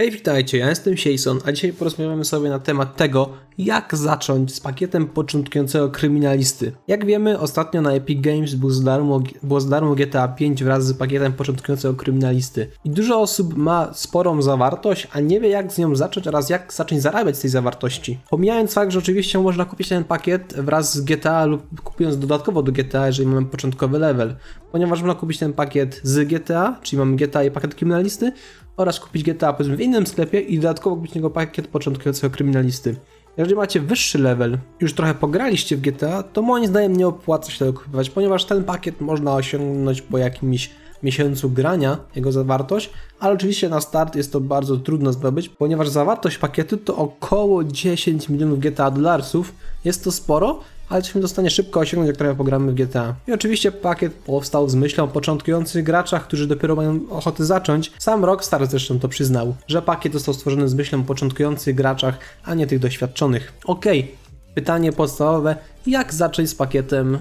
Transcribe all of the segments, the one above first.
Hej, witajcie, ja jestem Sieson, a dzisiaj porozmawiamy sobie na temat tego, jak zacząć z pakietem początkującego kryminalisty. Jak wiemy, ostatnio na Epic Games był z darmo, było z darmo GTA 5 wraz z pakietem początkującego kryminalisty. I dużo osób ma sporą zawartość, a nie wie jak z nią zacząć oraz jak zacząć zarabiać z tej zawartości. Pomijając fakt, że oczywiście można kupić ten pakiet wraz z GTA lub kupując dodatkowo do GTA, jeżeli mamy początkowy level. Ponieważ można kupić ten pakiet z GTA, czyli mamy GTA i pakiet kryminalisty, oraz kupić GTA powiedzmy w innym sklepie i dodatkowo kupić niego pakiet początkującego kryminalisty. Jeżeli macie wyższy level, już trochę pograliście w GTA, to moim zdaniem nie opłaca się tego kupować, ponieważ ten pakiet można osiągnąć po jakimś miesiącu grania, jego zawartość, ale oczywiście na start jest to bardzo trudno zdobyć, ponieważ zawartość pakietu to około 10 milionów GTA dolarsów, jest to sporo, ale jesteśmy w stanie szybko osiągnąć, jak trochę pogramy w GTA. I oczywiście pakiet powstał z myślą o początkujących graczach, którzy dopiero mają ochotę zacząć. Sam Rockstar zresztą to przyznał, że pakiet został stworzony z myślą o początkujących graczach, a nie tych doświadczonych. Okej, okay. pytanie podstawowe, jak zacząć z pakietem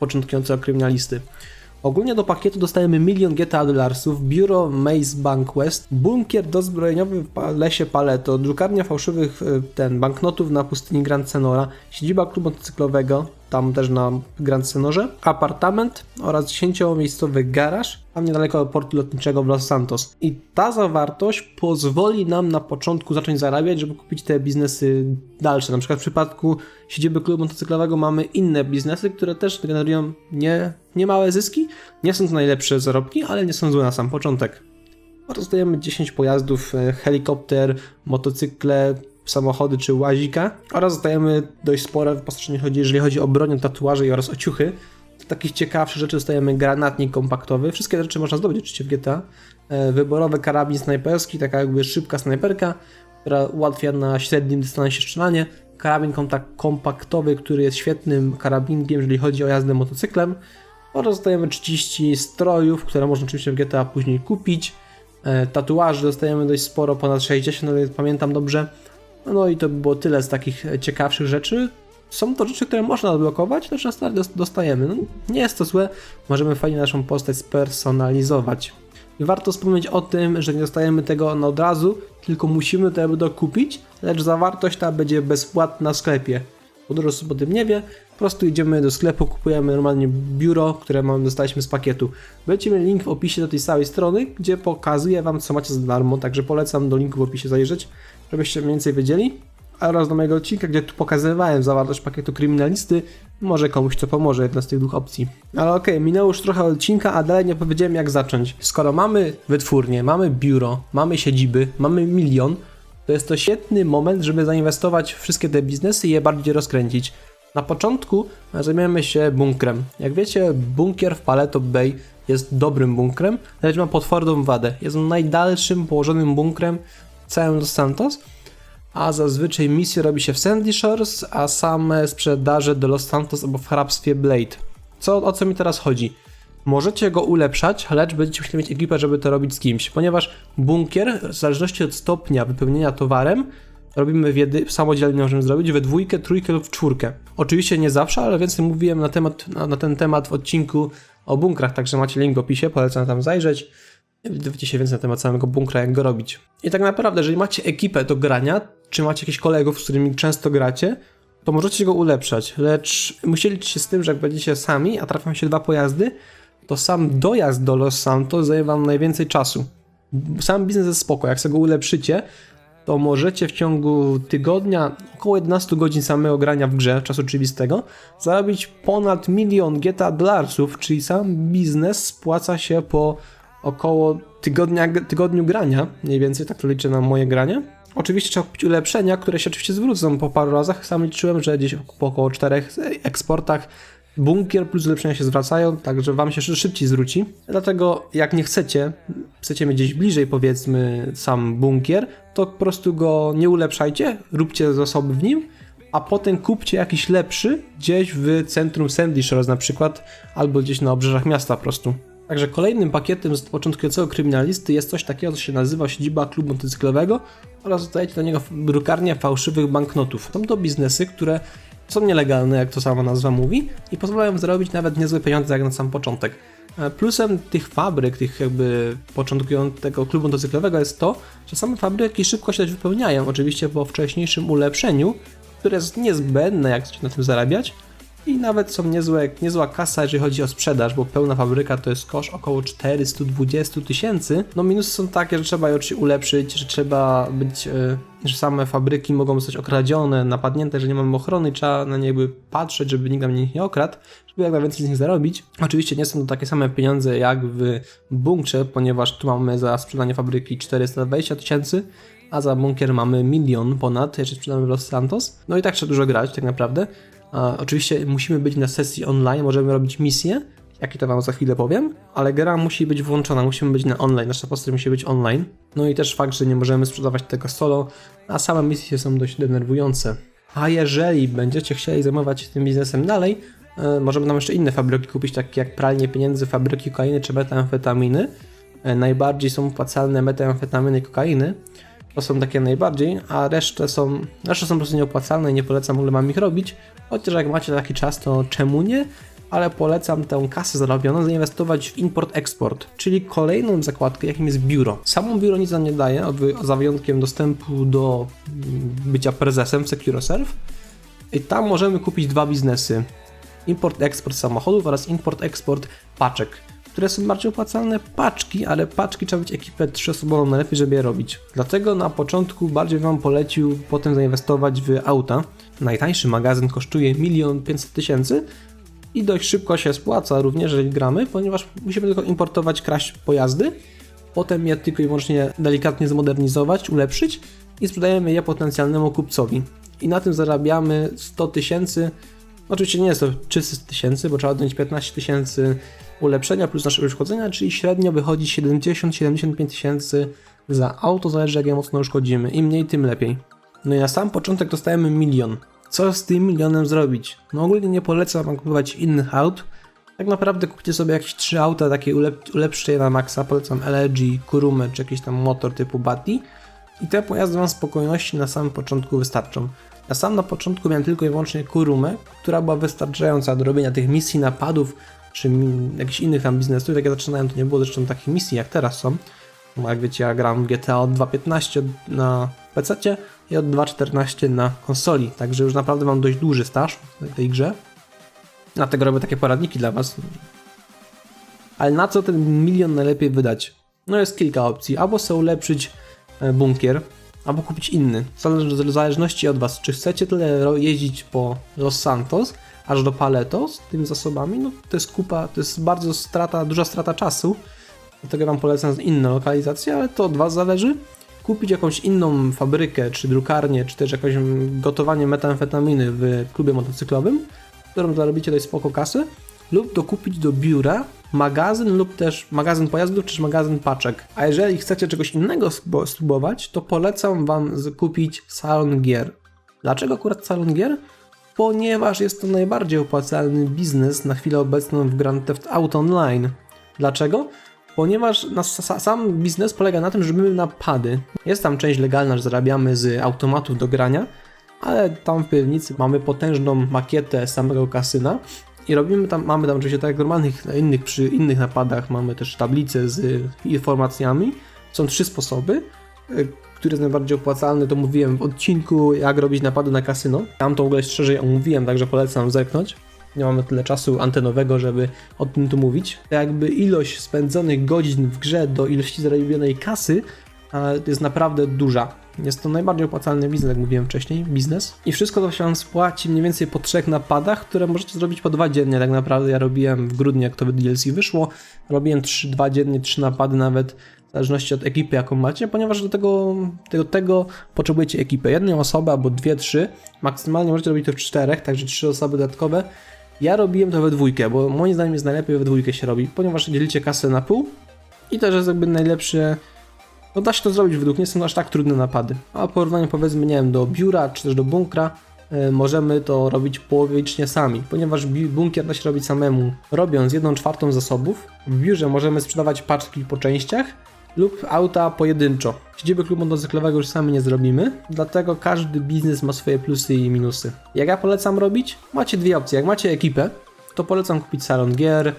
początkującego kryminalisty? Ogólnie do pakietu dostajemy milion GTA dolarsów, biuro Maze Bank West, bunkier dozbrojeniowy w lesie Paleto, drukarnia fałszywych e, ten, banknotów na pustyni Grand Senora, siedziba klubu motocyklowego, tam też na Grand Senorze, apartament oraz 10-miejscowy garaż, tam niedaleko portu lotniczego w Los Santos. I ta zawartość pozwoli nam na początku zacząć zarabiać, żeby kupić te biznesy dalsze. Na przykład w przypadku siedziby klubu motocyklowego mamy inne biznesy, które też generują nie małe zyski. Nie są to najlepsze zarobki, ale nie są złe na sam początek. Rozdajemy 10 pojazdów, e, helikopter, motocykle, samochody czy łazika oraz dostajemy dość spore wyposażenie, jeżeli chodzi o broń, tatuaże oraz o ciuchy. Z takich ciekawszych rzeczy dostajemy granatnik kompaktowy. Wszystkie rzeczy można zdobyć oczywiście w GTA. E, wyborowy karabin snajperski, taka jakby szybka snajperka, która ułatwia na średnim dystansie strzelanie. Karabin kompaktowy, który jest świetnym karabinkiem, jeżeli chodzi o jazdę motocyklem. Oraz dostajemy 30 strojów, które można oczywiście w GTA później kupić. E, tatuaży dostajemy dość sporo, ponad 60, ale pamiętam dobrze. No i to by było tyle z takich e, ciekawszych rzeczy. Są to rzeczy, które można odblokować, lecz na start dostajemy. No, nie jest to złe, możemy fajnie naszą postać spersonalizować. Warto wspomnieć o tym, że nie dostajemy tego na od razu, tylko musimy to dokupić, lecz zawartość ta będzie bezpłatna w sklepie. Dużo osób o tym nie wie, po prostu idziemy do sklepu, kupujemy normalnie biuro, które mamy, dostaliśmy z pakietu. Będziecie mieli link w opisie do tej całej strony, gdzie pokazuję Wam co macie za darmo, także polecam do linku w opisie zajrzeć żebyście mniej więcej wiedzieli. Oraz do mojego odcinka, gdzie tu pokazywałem zawartość pakietu kryminalisty, może komuś to pomoże, jedna z tych dwóch opcji. Ale okej, okay, minęło już trochę odcinka, a dalej nie powiedziałem jak zacząć. Skoro mamy wytwórnię, mamy biuro, mamy siedziby, mamy milion, to jest to świetny moment, żeby zainwestować w wszystkie te biznesy i je bardziej rozkręcić. Na początku zajmiemy się bunkrem. Jak wiecie, bunkier w Paleto Bay jest dobrym bunkrem, lecz ma potworną wadę. Jest on najdalszym położonym bunkrem całym Los Santos, a zazwyczaj misje robi się w Sandy Shores, a same sprzedaże do Los Santos albo w hrabstwie Blade. Co, o co mi teraz chodzi? Możecie go ulepszać, lecz będziecie musieli mieć ekipę, żeby to robić z kimś, ponieważ bunkier, w zależności od stopnia wypełnienia towarem, robimy w jedy- samodzielnie możemy zrobić we dwójkę, trójkę lub w czwórkę. Oczywiście nie zawsze, ale więcej mówiłem na, temat, na, na ten temat w odcinku o bunkrach, także macie link w opisie, polecam tam zajrzeć dowiecie się więcej na temat samego bunkra, jak go robić. I tak naprawdę, jeżeli macie ekipę do grania, czy macie jakichś kolegów, z którymi często gracie, to możecie go ulepszać, lecz musieliście się z tym, że jak będziecie sami, a trafią się dwa pojazdy, to sam dojazd do Los Santos zajmie wam najwięcej czasu. Sam biznes jest spoko, jak sobie go ulepszycie, to możecie w ciągu tygodnia, około 11 godzin samego grania w grze, czasu oczywistego, zarobić ponad milion GTA dolarsów, czyli sam biznes spłaca się po około tygodnia, tygodniu grania, mniej więcej, tak to liczę na moje granie. Oczywiście trzeba kupić ulepszenia, które się oczywiście zwrócą po paru razach. Sam liczyłem, że gdzieś po około czterech eksportach bunkier plus ulepszenia się zwracają, także wam się szybciej zwróci. Dlatego jak nie chcecie, chcecie mieć gdzieś bliżej powiedzmy sam bunkier, to po prostu go nie ulepszajcie, róbcie zasoby w nim, a potem kupcie jakiś lepszy gdzieś w centrum Sandy Shores na przykład, albo gdzieś na obrzeżach miasta po prostu. Także kolejnym pakietem z początkującego kryminalisty jest coś takiego, co się nazywa siedziba klubu motocyklowego oraz dodajecie do niego drukarnia fałszywych banknotów. Są to biznesy, które są nielegalne, jak to sama nazwa mówi, i pozwalają zarobić nawet niezłe pieniądze jak na sam początek. E, Plusem tych fabryk, tych jakby początkującego klubu motocyklowego jest to, że same fabryki szybko się też wypełniają, oczywiście po wcześniejszym ulepszeniu, które jest niezbędne, jak chcecie na tym zarabiać. I nawet są niezłe, niezła kasa, jeżeli chodzi o sprzedaż, bo pełna fabryka to jest koszt około 420 tysięcy. No minusy są takie, że trzeba oczywiście ulepszyć, że trzeba być, e, że same fabryki mogą zostać okradzione, napadnięte, że nie mamy ochrony, trzeba na nie jakby patrzeć, żeby nikt nich nie okradł, żeby jak najwięcej z nich zarobić. Oczywiście nie są to takie same pieniądze jak w bunkrze, ponieważ tu mamy za sprzedanie fabryki 420 tysięcy, a za bunkier mamy milion ponad, jeżeli sprzedamy w Los Santos. No i tak trzeba dużo grać tak naprawdę. Oczywiście musimy być na sesji online, możemy robić misje, jakie to wam za chwilę powiem, ale gra musi być włączona, musimy być na online, nasza postać musi być online. No i też fakt, że nie możemy sprzedawać tego solo, a same misje są dość denerwujące. A jeżeli będziecie chcieli zajmować się tym biznesem dalej, e, możemy nam jeszcze inne fabryki kupić, takie jak pralnie pieniędzy, fabryki kokainy czy metamfetaminy. E, najbardziej są opłacalne metamfetaminy i kokainy. To są takie najbardziej, a resztę są, resztę są po prostu nieopłacalne i nie polecam w ogóle wam ich robić. Chociaż jak macie taki czas, to czemu nie? Ale polecam tę kasę zarobioną zainwestować w import-export, czyli kolejną zakładkę, jakim jest biuro. Samo biuro nic nam nie daje, za wyjątkiem dostępu do mm, bycia prezesem w SecuroServe. I tam możemy kupić dwa biznesy. Import-eksport samochodów oraz import-eksport paczek, które są bardziej opłacalne paczki, ale paczki trzeba być ekipę trzyosobową najlepiej, żeby je robić. Dlatego na początku bardziej Wam polecił potem zainwestować w auta. Najtańszy magazyn kosztuje 1 500 tysięcy i dość szybko się spłaca również, jeżeli gramy, ponieważ musimy tylko importować, kraść pojazdy, potem je tylko i wyłącznie delikatnie zmodernizować, ulepszyć i sprzedajemy je potencjalnemu kupcowi. I na tym zarabiamy 100 tysięcy. Oczywiście nie jest to 300 tysięcy, bo trzeba odjąć 15 tysięcy ulepszenia plus nasze uszkodzenia, czyli średnio wychodzi 70-75 tysięcy za auto, zależy jak je mocno uszkodzimy. Im mniej, tym lepiej. No i na sam początek dostajemy milion. Co z tym milionem zrobić? No ogólnie nie polecam wam kupować innych aut. Tak naprawdę kupcie sobie jakieś trzy auta, takie ulep ulepszcie je na maksa. Polecam LG, Kurumę czy jakiś tam motor typu Bati. I te pojazdy wam spokojności na samym początku wystarczą. Ja sam na początku miałem tylko i wyłącznie Kurumę, która była wystarczająca do robienia tych misji, napadów, czy jakichś innych tam biznesów. Jak ja zaczynałem, to nie było zresztą takich misji jak teraz są. Bo jak wiecie, ja gram w GTA od 2.15 na PC i od 2.14 na konsoli, także już naprawdę mam dość duży staż w tej grze. Dlatego robię takie poradniki dla Was. Ale na co ten milion najlepiej wydać? No jest kilka opcji. Albo sobie ulepszyć e, bunkier, albo kupić inny. W zależności od Was, czy chcecie tyle jeździć po Los Santos, aż do Paleto z tymi zasobami, no to jest kupa, to jest bardzo strata, duża strata czasu. Dlatego Wam polecam inne lokalizacje, ale to od Was zależy. Kupić jakąś inną fabrykę, czy drukarnię, czy też jakieś gotowanie metamfetaminy w klubie motocyklowym, którą zarobicie dość spoko kasy, lub dokupić do biura magazyn lub też magazyn pojazdów, czy magazyn paczek. A jeżeli chcecie czegoś innego spróbować, to polecam Wam kupić salon gier. Dlaczego akurat salon gier? Ponieważ jest to najbardziej opłacalny biznes na chwilę obecną w Grand Theft Auto Online. Dlaczego? Ponieważ nas, sa, sam biznes polega na tym, że robimy napady. Jest tam część legalna, że zarabiamy z automatów do grania, ale tam w piwnicy mamy potężną makietę samego kasyna i robimy tam, mamy tam oczywiście tak jak normalnych innych, przy innych napadach, mamy też tablicę z informacjami. Są trzy sposoby, y, który jest najbardziej opłacalny, to mówiłem w odcinku jak robić napady na kasyno. Tam to w ogóle szerzej omówiłem, także polecam zerknąć. Nie mamy tyle czasu antenowego, żeby o tym tu mówić. Jakby ilość spędzonych godzin w grze do ilości zarobionej kasy a, jest naprawdę duża. Jest to najbardziej opłacalny biznes, jak mówiłem wcześniej, biznes. I wszystko to się wam spłaci mniej więcej po trzech napadach, które możecie zrobić po dwa dziennie. Tak naprawdę ja robiłem w grudniu, jak to DLC wyszło, robiłem trzy, dwa dziennie, trzy napady nawet, w zależności od ekipy, jaką macie, ponieważ do tego, tego, tego potrzebujecie ekipę. Jedną osobę albo dwie, trzy. Maksymalnie możecie robić to w czterech, także trzy osoby dodatkowe. Ja robiłem to we dwójkę, bo moim zdaniem jest najlepiej we dwójkę się robi, ponieważ dzielicie kasę na pół i też jest jakby najlepsze no da się to zrobić według mnie, nie są aż tak trudne napady. A w porównaniu powiedzmy, nie wiem, do biura czy też do bunkra, e, możemy to robić połowicznie sami, ponieważ bunkier da się robić samemu, robiąc 1 czwartą zasobów. W biurze możemy sprzedawać paczki po częściach lub auta pojedynczo. Siedziby klubu motocyklowego już sami nie zrobimy, dlatego każdy biznes ma swoje plusy i minusy. Jak ja polecam robić? Macie dwie opcje. Jak macie ekipę, to polecam kupić salon gier,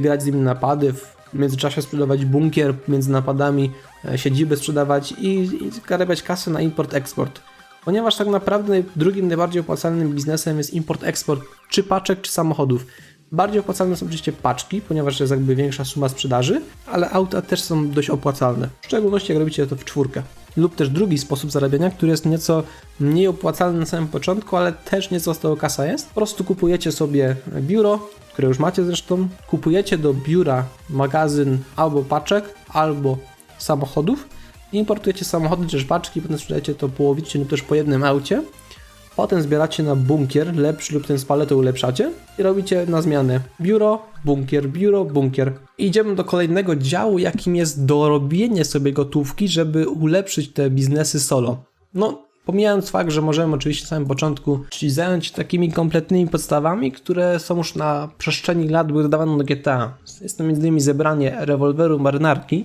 grać z nimi napady, w międzyczasie sprzedawać bunkier między napadami, e, siedziby sprzedawać i, i zarabiać kasę na import-eksport. Ponieważ tak naprawdę drugim najbardziej opłacalnym biznesem jest import-eksport czy paczek, czy samochodów. Bardziej opłacalne są oczywiście paczki, ponieważ jest jakby większa suma sprzedaży, ale auta też są dość opłacalne. W szczególności jak robicie to w czwórkę. Lub też drugi sposób zarabiania, który jest nieco mniej opłacalny na samym początku, ale też nieco z tego kasa jest. Po prostu kupujecie sobie biuro, które już macie zresztą, kupujecie do biura magazyn albo paczek, albo samochodów, importujecie samochody czy paczki, potem sprzedajecie to połowicznie lub też po jednym aucie Potem zbieracie na bunkier, lepszy lub ten z paletu ulepszacie i robicie na zmianę biuro, bunkier, biuro, bunkier. Idziemy do kolejnego działu, jakim jest dorobienie sobie gotówki, żeby ulepszyć te biznesy solo. No, pomijając fakt, że możemy oczywiście na samym początku zająć się takimi kompletnymi podstawami, które są już na przestrzeni lat były dodawane do GTA. Jest to m.in. zebranie rewolweru marynarki,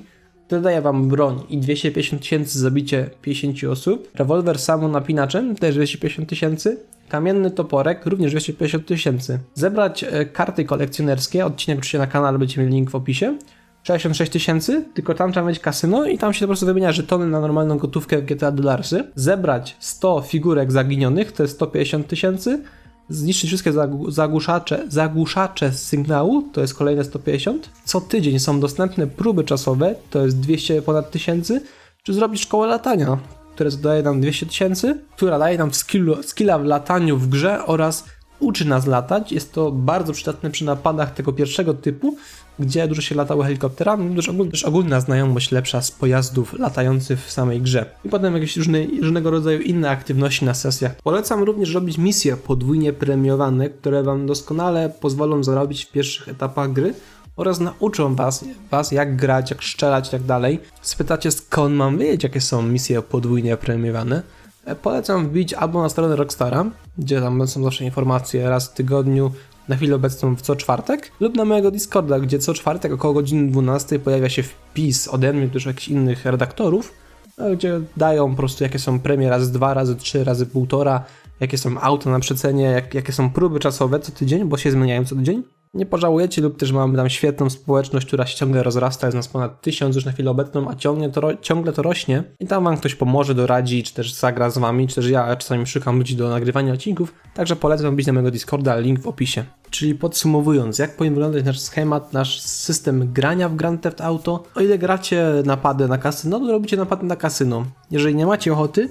Dodaję wam broń i 250 tysięcy zabicie 50 osób. Rewolwer napinaczem też 250 tysięcy. Kamienny toporek również 250 tysięcy. Zebrać e, karty kolekcjonerskie, odcinek oczywiście na kanale, będziecie mieli link w opisie. 66 tysięcy, tylko tam trzeba mieć kasyno i tam się po prostu wymienia żetony na normalną gotówkę w GTA Dollarsy. Zebrać 100 figurek zaginionych, to jest 150 tysięcy zniszczyć wszystkie zagłuszacze, zagłuszacze sygnału, to jest kolejne 150. Co tydzień są dostępne próby czasowe, to jest 200 ponad tysięcy, czy zrobić szkołę latania, które daje nam 200 tysięcy, która daje nam skillu, skilla w lataniu w grze oraz uczy nas latać. Jest to bardzo przydatne przy napadach tego pierwszego typu, gdzie dużo się latało helikopterami, ogólnie, też ogólna znajomość lepsza z pojazdów latających w samej grze. I potem jakieś różne, różnego rodzaju inne aktywności na sesjach. Polecam również robić misje podwójnie premiowane, które Wam doskonale pozwolą zarobić w pierwszych etapach gry oraz nauczą was, was jak grać, jak strzelać i tak dalej. Spytacie skąd mam wiedzieć, jakie są misje podwójnie premiowane. E, polecam wbić albo na stronę Rockstara, gdzie tam są zawsze informacje raz w tygodniu, na chwilę obecną w co czwartek, lub na mojego Discorda, gdzie co czwartek około godziny 12 pojawia się wpis ode mnie, też jakichś innych redaktorów, e, gdzie dają po prostu jakie są premie razy dwa, razy trzy, razy półtora, jakie są auta na przecenie, jak, jakie są próby czasowe co tydzień, bo się zmieniają co tydzień. Nie pożałujecie lub też mamy tam świetną społeczność, która się ciągle rozrasta, jest nas ponad tysiąc już na chwilę obecną, a ciągle to, ciągle to rośnie. I tam wam ktoś pomoże, doradzi, czy też zagra z wami, czy też ja czasami szukam ludzi do nagrywania odcinków, także polecam być na mojego Discorda, link w opisie. Czyli podsumowując, jak powinien wyglądać nasz schemat, nasz system grania w Grand Theft Auto, o ile gracie napady na kasyno, to robicie napady na kasyno. Jeżeli nie macie ochoty,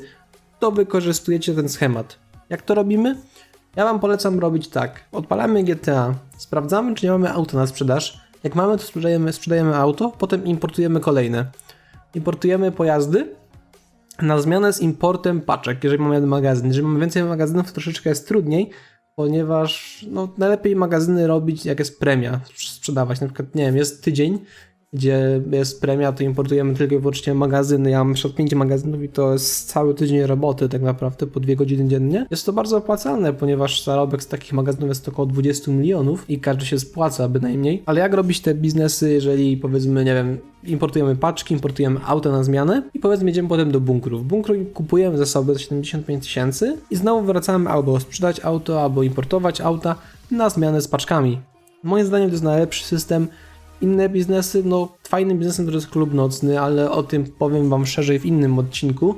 to wykorzystujecie ten schemat. Jak to robimy? Ja Wam polecam robić tak. Odpalamy GTA, sprawdzamy, czy nie mamy auta na sprzedaż. Jak mamy, to sprzedajemy, sprzedajemy auto, potem importujemy kolejne. Importujemy pojazdy na zmianę z importem paczek, jeżeli mamy jeden magazyn. Jeżeli mamy więcej magazynów, to troszeczkę jest trudniej, ponieważ no, najlepiej magazyny robić, jak jest premia, sprzedawać. Na przykład, nie wiem, jest tydzień, gdzie jest premia, to importujemy tylko i wyłącznie magazyny. Ja mam jeszcze 5 magazynów i to jest cały tydzień roboty tak naprawdę, po dwie godziny dziennie. Jest to bardzo opłacalne, ponieważ zarobek z takich magazynów jest około 20 milionów i każdy się spłaca bynajmniej. Ale jak robić te biznesy, jeżeli powiedzmy, nie wiem, importujemy paczki, importujemy auto na zmianę i powiedzmy jedziemy potem do bunkru. W bunkru kupujemy zasoby za 75 tysięcy i znowu wracamy albo sprzedać auto, albo importować auta na zmianę z paczkami. Moim zdaniem to jest najlepszy system, inne biznesy, no fajnym biznesem to jest klub nocny, ale o tym powiem wam szerzej w innym odcinku,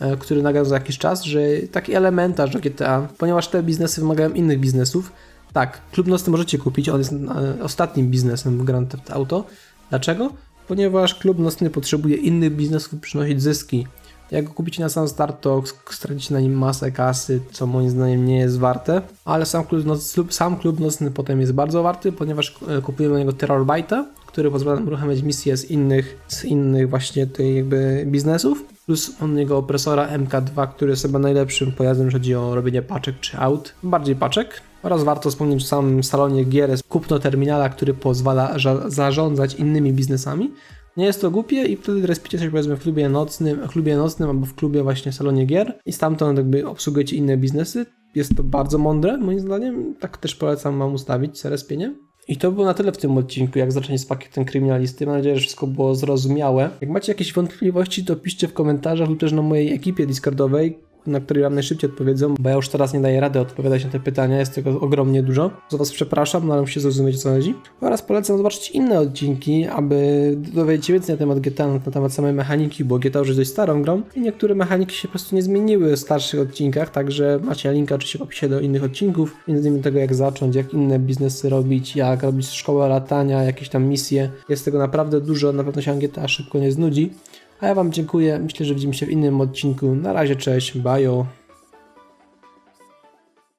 e, który nagram za jakiś czas, że taki elementarz do GTA, ponieważ te biznesy wymagają innych biznesów. Tak, klub nocny możecie kupić, on jest e, ostatnim biznesem w Grand Theft Auto. Dlaczego? Ponieważ klub nocny potrzebuje innych biznesów, by przynosić zyski. Jak go kupicie na sam start, to stracicie na nim masę kasy, co moim zdaniem nie jest warte, ale sam klub, nocny, sam klub nocny potem jest bardzo warty, ponieważ e, kupujemy na niego Terrorbite'a, który pozwala nam uruchamiać misje z innych, z innych właśnie tej jakby biznesów, plus on jego opresora MK2, który jest chyba najlepszym pojazdem, jeżeli chodzi o robienie paczek czy aut, bardziej paczek. Oraz warto wspomnieć w samym salonie gier jest kupno terminala, który pozwala zarządzać innymi biznesami, nie jest to głupie i wtedy respicie coś powiedzmy w klubie nocnym, klubie nocnym albo w klubie właśnie salonie gier i stamtąd jakby obsługujecie inne biznesy. Jest to bardzo mądre, moim zdaniem. Tak też polecam wam ustawić respienie. I to było na tyle w tym odcinku, jak zacząć z pakietem kryminalisty. Mam nadzieję, że wszystko było zrozumiałe. Jak macie jakieś wątpliwości, to piszcie w komentarzach lub też na mojej ekipie Discordowej, na które wam najszybciej odpowiedzą, bo ja już teraz nie daję rady odpowiadać na te pytania, jest tego ogromnie dużo. Za was przepraszam, no ale musicie zrozumieć o co chodzi. Oraz polecam zobaczyć inne odcinki, aby dowiedzieć się więcej na temat GTA, na temat samej mechaniki, bo GTA już jest dość starą grą i niektóre mechaniki się po prostu nie zmieniły w starszych odcinkach, także macie linka oczywiście w opisie do innych odcinków, między innymi tego jak zacząć, jak inne biznesy robić, jak robić szkołę latania, jakieś tam misje. Jest tego naprawdę dużo, na pewno się GTA szybko nie znudzi. A ja wam dziękuję, myślę, że widzimy się w innym odcinku. Na razie, cześć, bajo.